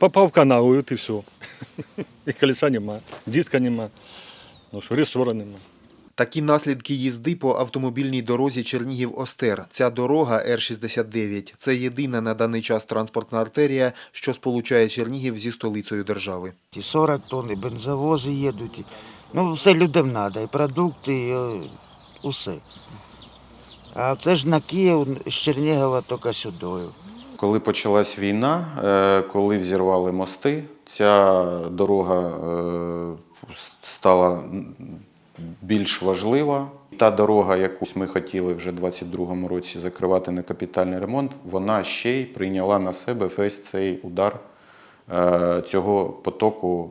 Попав в канал, от і все. І колеса нема, диска нема. Ну що, ресора нема. Такі наслідки їзди по автомобільній дорозі Чернігів-Остер. Ця дорога Р-69 – це єдина на даний час транспортна артерія, що сполучає Чернігів зі столицею держави. І 40 тонн, і бензовози їдуть. і- Ну, все людям треба, і продукти, і е, усе. А це ж на Київ з Чернігова тільки сюдою. Коли почалась війна, е, коли взірвали мости, ця дорога е, стала більш важлива. Та дорога, яку ми хотіли вже в 2022 році закривати на капітальний ремонт, вона ще й прийняла на себе весь цей удар е, цього потоку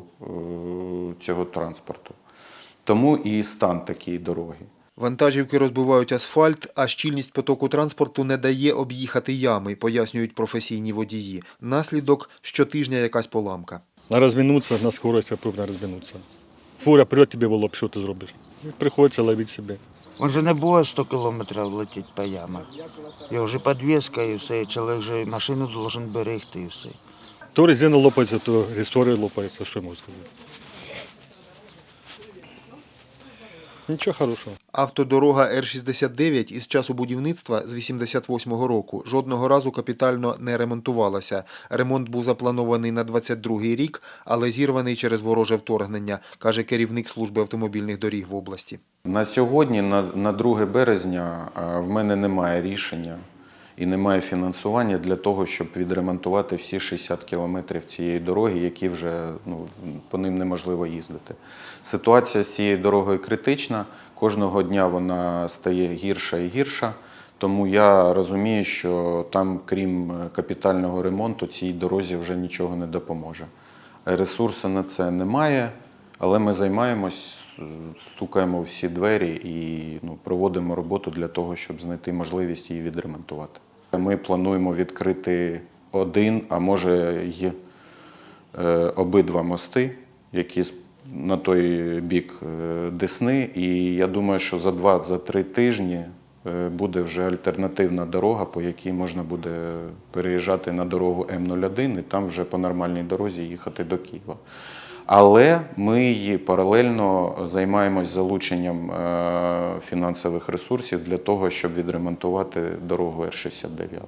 цього транспорту. Тому і стан такої дороги. Вантажівки розбивають асфальт, а щільність потоку транспорту не дає об'їхати ями, пояснюють професійні водії. Наслідок – щотижня якась поламка. На розмінутися, на скорості пробуй розмінутися. Фура прет тебе в лоб, що ти зробиш? Приходиться ловити себе. Он же не буде 100 кілометрів летіти по ямах. І вже підвізка і все, чоловік же машину должен берегти і все. То резина лопається, то ресори лопаються, що я можу сказати. Нічого хорошого. Автодорога Р-69 із часу будівництва з 88-го року жодного разу капітально не ремонтувалася. Ремонт був запланований на 22-й рік, але зірваний через вороже вторгнення, каже керівник служби автомобільних доріг в області. На сьогодні, на, на 2 березня, е, в мене немає рішення і немає фінансування для того, щоб відремонтувати всі 60 кілометрів цієї дороги, які вже ну, по ним неможливо їздити. Ситуація з цією дорогою критична. Кожного дня вона стає гірша і гірша. Тому я розумію, що там, крім е, капітального ремонту, цій дорозі вже нічого не допоможе. Ресурсу на це немає, але ми займаємось, стукаємо всі двері і ну, проводимо роботу для того, щоб знайти можливість її відремонтувати. Ми плануємо відкрити один, а може й е, обидва мости, які на той бік е, Десни. І я думаю, що за два-три тижні е, буде вже альтернативна дорога, по якій можна буде переїжджати на дорогу М01 і там вже по нормальній дорозі їхати до Києва. Але ми паралельно займаємось залученням е, фінансових ресурсів для того, щоб відремонтувати дорогу Р-69.